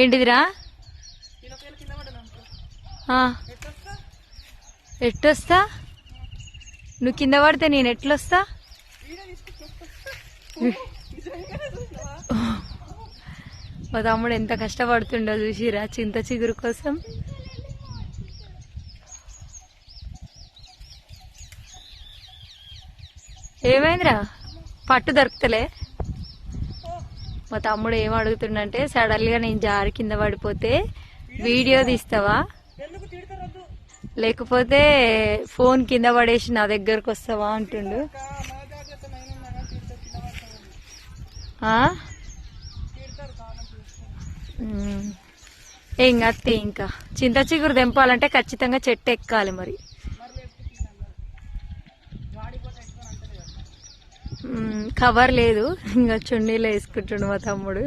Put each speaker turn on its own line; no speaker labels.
ఏంటిదిరా? ఎట్టొస్తా? నువ్వు కింద పడితే నేను ఎట్లొస్తా? మా తమ్ముడు ఎంత కష్టపడుతుండో చూసిరా చింత చిగురు కోసం. ఏమైందిరా? పట్టు దొరుకుతలే. మా తమ్ముడు ఏం అడుగుతుండంటే సడన్గా నేను జారి కింద పడిపోతే వీడియో తీస్తావా? లేకపోతే ఫోన్ కింద పడేసి నా దగ్గరకు వస్తావా అంటుండు. ఏం కత్తే ఇంకా? చింత చిగురు తెంపాలంటే ఖచ్చితంగా చెట్టు ఎక్కాలి మరి. కవర్ లేదు. ఇంకా చున్నీలో వేసుకుంటుండు మా తమ్ముడు.